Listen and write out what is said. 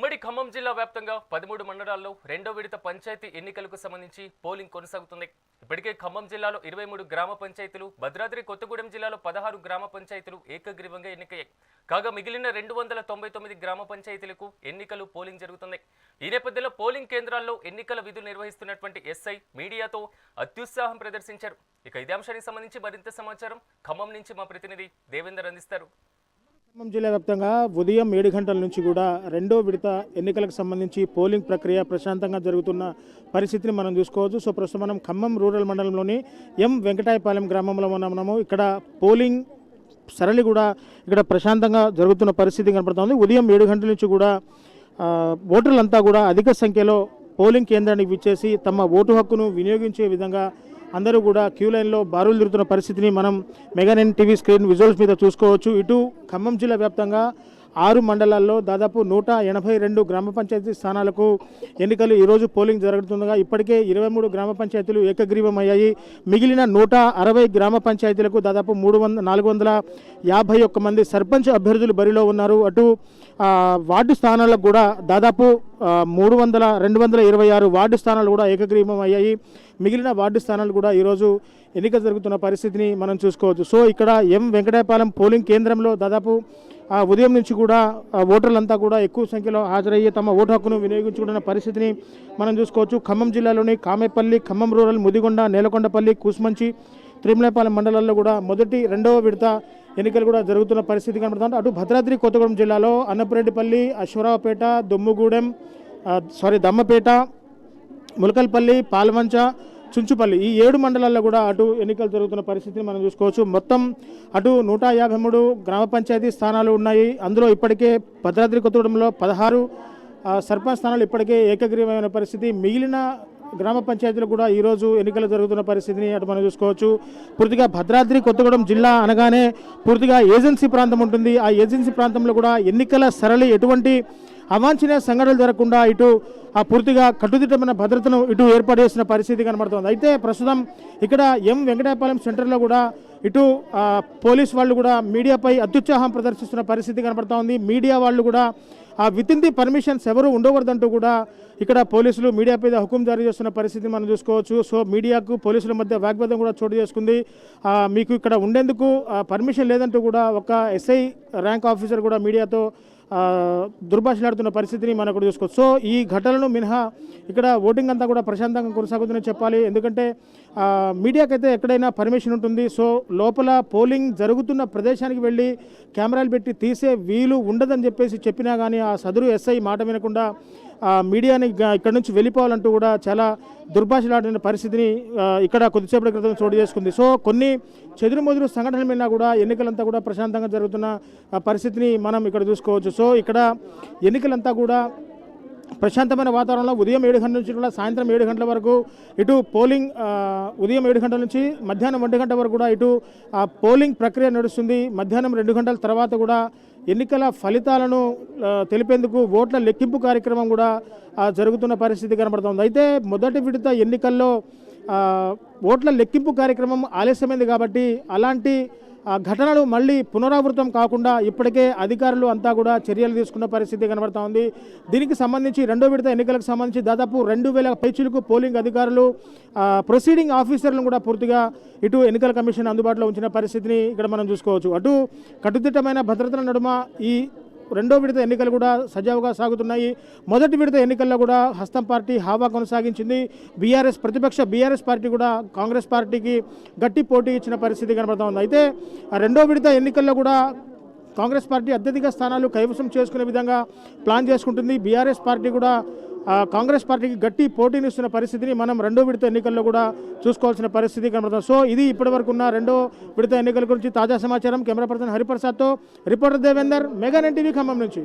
ఉమ్మడి ఖమ్మం జిల్లా వ్యాప్తంగా పదమూడు మండలాల్లో రెండో విడత పంచాయతీ ఎన్నికలకు సంబంధించి పోలింగ్ కొనసాగుతుంది. ఇప్పటికే ఖమ్మం జిల్లాలో ఇరవై మూడు గ్రామ పంచాయతీలు భద్రాద్రి కొత్తగూడెం జిల్లాలో పదహారు గ్రామ పంచాయతీలు ఏకగ్రీవంగా ఎన్నికయ్యాయి. కాగా మిగిలిన రెండు వందల తొంభై తొమ్మిది గ్రామ పంచాయతీలకు ఎన్నికలు పోలింగ్ జరుగుతుంది. ఈ నేపథ్యంలో పోలింగ్ కేంద్రాల్లో ఎన్నికల విధులు నిర్వహిస్తున్నటువంటి ఎస్ఐ మీడియాతో అత్యుత్సాహం ప్రదర్శించారు. ఇక ఇదే అంశానికి సంబంధించి మరింత సమాచారం ఖమ్మం నుంచి మా ప్రతినిధి దేవేందర్ అందిస్తారు. ఖమ్మం జిల్లా వ్యాప్తంగా ఉదయం ఏడు గంటల నుంచి కూడా రెండో విడత ఎన్నికలకు సంబంధించి పోలింగ్ ప్రక్రియ ప్రశాంతంగా జరుగుతున్న పరిస్థితిని మనం చూసుకోవచ్చు. సో ప్రస్తుతం మనం ఖమ్మం రూరల్ మండలంలోని ఎం వెంకటాయపాలెం గ్రామంలో ఉన్నాము. ఇక్కడ పోలింగ్ సరళి కూడా ఇక్కడ ప్రశాంతంగా జరుగుతున్న పరిస్థితి కనపడుతుంది. ఉదయం ఏడు గంటల నుంచి కూడా ఓటర్లంతా కూడా అధిక సంఖ్యలో పోలింగ్ కేంద్రానికి విచ్చేసి తమ ఓటు హక్కును వినియోగించే విధంగా అందరూ కూడా క్యూ లైన్లో బారులు తిరుగుతున్న పరిస్థితిని మనం మెగానెన్ టీవీ స్క్రీన్ విజువల్స్ మీద చూసుకోవచ్చు. ఇటు ఖమ్మం జిల్లా వ్యాప్తంగా ఆరు మండలాల్లో దాదాపు నూట ఎనభై రెండు గ్రామ పంచాయతీ స్థానాలకు ఎన్నికలు ఈరోజు పోలింగ్ జరుగుతుండగా ఇప్పటికే ఇరవై మూడు గ్రామ పంచాయతీలు ఏకగ్రీవం అయ్యాయి మిగిలిన నూట అరవై గ్రామ పంచాయతీలకు దాదాపు మూడు వంద నాలుగు వందల యాభై ఒక్క మంది సర్పంచ్ అభ్యర్థులు బరిలో ఉన్నారు. అటు వార్డు స్థానాలకు కూడా దాదాపు మూడు వందల రెండు వందల ఇరవై ఆరు వార్డు స్థానాలు కూడా ఏకగ్రీవం అయ్యాయి మిగిలిన వార్డు స్థానాలు కూడా ఈరోజు ఎన్నిక జరుగుతున్న పరిస్థితిని మనం చూసుకోవచ్చు. సో ఇక్కడ ఎం. వెంకటాయపాలెం పోలింగ్ కేంద్రంలో దాదాపు ఉదయం నుంచి కూడా ఓటర్లంతా కూడా ఎక్కువ సంఖ్యలో హాజరయ్యి తమ ఓటు హక్కును వినియోగించుకుంటున్న పరిస్థితిని మనం చూసుకోవచ్చు. ఖమ్మం జిల్లాలోని కామేపల్లి ఖమ్మం రూరల్ ముదిగొండ నేలకొండపల్లి కూసుమంచి త్రిమలపాలెం మండలాల్లో కూడా మొదటి రెండవ విడత ఎన్నికలు కూడా జరుగుతున్న పరిస్థితి కనబడుతుంది. అటు భద్రాద్రి కొత్తగూడెం జిల్లాలో అన్నపురెడ్డిపల్లి అశ్వరావుపేట దొమ్ముగూడెం సారీ దమ్మపేట ములకల్పల్లి పాల్వంచ చుంచుపల్లి. ఈ ఏడు మండలాల్లో కూడా అటు ఎన్నికలు జరుగుతున్న పరిస్థితిని మనం చూసుకోవచ్చు. మొత్తం అటు నూట యాభై మూడు గ్రామ పంచాయతీ స్థానాలు ఉన్నాయి. అందులో ఇప్పటికే భద్రాద్రి కొత్తగూడెంలో పదహారు సర్పంచ్ స్థానాలు ఇప్పటికే ఏకగ్రీవమైన పరిస్థితి. మిగిలిన గ్రామ పంచాయతీలు కూడా ఈరోజు ఎన్నికలు జరుగుతున్న పరిస్థితిని అటు మనం చూసుకోవచ్చు. పూర్తిగా భద్రాద్రి కొత్తగూడెం జిల్లా అనగానే పూర్తిగా ఏజెన్సీ ప్రాంతం ఉంటుంది. ఆ ఏజెన్సీ ప్రాంతంలో కూడా ఎన్నికల సరళి ఎటువంటి అవాంఛనీయ సంఘటనలు జరగకుండా ఇటు ఆ పూర్తిగా కట్టుదిట్టమైన భద్రతను ఇటు ఏర్పాటు చేసిన పరిస్థితి కనబడుతోంది. అయితే ప్రస్తుతం ఇక్కడ ఎం వెంకటాపాలెం సెంటర్లో కూడా ఇటు పోలీస్ వాళ్ళు కూడా మీడియాపై అత్యుత్సాహం ప్రదర్శిస్తున్న పరిస్థితి కనబడుతూ ఉంది మీడియా వాళ్ళు కూడా ఆ విత్ ఇన్ ది పర్మిషన్స్ ఎవరు ఉండకూడదంటూ కూడా ఇక్కడ పోలీసులు మీడియాపై హుకుం జారీ చేస్తున్న పరిస్థితి మనం చూసుకోవచ్చు. సో మీడియాకు పోలీసుల మధ్య వాగ్వాదం కూడా చోటు చేసుకుంది. మీకు ఇక్కడ ఉండేందుకు పర్మిషన్ లేదంటూ కూడా ఒక ఎస్ఐ ర్యాంక్ ఆఫీసర్ కూడా మీడియాతో దుర్భాషలాడుతున్న పరిస్థితిని మనం కూడా చూసుకోవచ్చు. సో ఈ ఘటనలను మినహా ఇక్కడ ఓటింగ్ అంతా కూడా ప్రశాంతంగా కొనసాగుతుందని చెప్పాలి. ఎందుకంటే మీడియాకైతే ఎక్కడైనా పర్మిషన్ ఉంటుంది. సో లోపల పోలింగ్ జరుగుతున్న ప్రదేశానికి వెళ్ళి కెమెరాలు పెట్టి తీసే వీలు ఉండదని చెప్పేసి చెప్పినా కానీ ఆ సదరు ఎస్ఐ మాట వినకుండా మీడియాని ఇక్కడ నుంచి వెళ్ళిపోవాలంటూ కూడా చాలా దుర్భాషలాడిన పరిస్థితిని ఇక్కడ కొద్దిసేపటి క్రితం చోటు చేసుకుంది. సో కొన్ని చెదురుమదురు సంఘటనల మీద కూడా ఎన్నికలంతా కూడా ప్రశాంతంగా జరుగుతున్న పరిస్థితిని మనం ఇక్కడ చూసుకోవచ్చు. సో ఇక్కడ ఎన్నికలంతా కూడా ప్రశాంతమైన వాతావరణంలో ఉదయం ఏడు గంటల నుంచి కూడా సాయంత్రం ఏడు గంటల వరకు ఇటు పోలింగ్ ఉదయం ఏడు గంటల నుంచి మధ్యాహ్నం ఒంటి గంట వరకు కూడా ఇటు ఆ పోలింగ్ ప్రక్రియ నడుస్తుంది. మధ్యాహ్నం రెండు గంటల తర్వాత కూడా ఎన్నికల ఫలితాలను తెలిపేందుకు ఓట్ల లెక్కింపు కార్యక్రమం కూడా జరుగుతున్న పరిస్థితి కనబడుతుంది. అయితే మొదటి విడత ఎన్నికల్లో ఓట్ల లెక్కింపు కార్యక్రమం ఆలస్యమైంది కాబట్టి అలాంటి ఘటనలు మళ్ళీ పునరావృతం కాకుండా ఇప్పటికే అధికారులు అంతా కూడా చర్యలు తీసుకున్న పరిస్థితి కనబడతా ఉంది. దీనికి సంబంధించి రెండో విడత ఎన్నికలకు సంబంధించి దాదాపు రెండు వేల పైచులకు పోలింగ్ అధికారులు ప్రొసీడింగ్ ఆఫీసర్లను కూడా పూర్తిగా ఇటు ఎన్నికల కమిషన్ అందుబాటులో ఉంచిన పరిస్థితిని ఇక్కడ మనం చూసుకోవచ్చు. అటు కట్టుదిట్టమైన భద్రతల నడుమ ఈ రెండో విడత ఎన్నికలు కూడా సజావుగా సాగుతున్నాయి. మొదటి విడత ఎన్నికల్లో కూడా హస్తం పార్టీ హావా కొనసాగించింది. బీఆర్ఎస్ ప్రతిపక్ష బీఆర్ఎస్ పార్టీ కూడా కాంగ్రెస్ పార్టీకి గట్టి పోటీ ఇచ్చిన పరిస్థితి కనబడుతోంది అయితే రెండో విడత ఎన్నికల్లో కూడా కాంగ్రెస్ పార్టీ అత్యధిక స్థానాలు కైవసం చేసుకునే విధంగా ప్లాన్ చేసుకుంటుంది. బీఆర్ఎస్ పార్టీ కూడా కాంగ్రెస్ పార్టీకి గట్టి పోటీనిస్తున్న పరిస్థితిని మనం రెండో విడత ఎన్నికల్లో కూడా చూసుకోవాల్సిన పరిస్థితి కనబడుతుంది. సో ఇది ఇప్పటివరకు ఉన్న రెండో విడత ఎన్నికల గురించి తాజా సమాచారం. Camera person హరిప్రసాద్తో reporter Devender mega NTV Khammam నుంచి.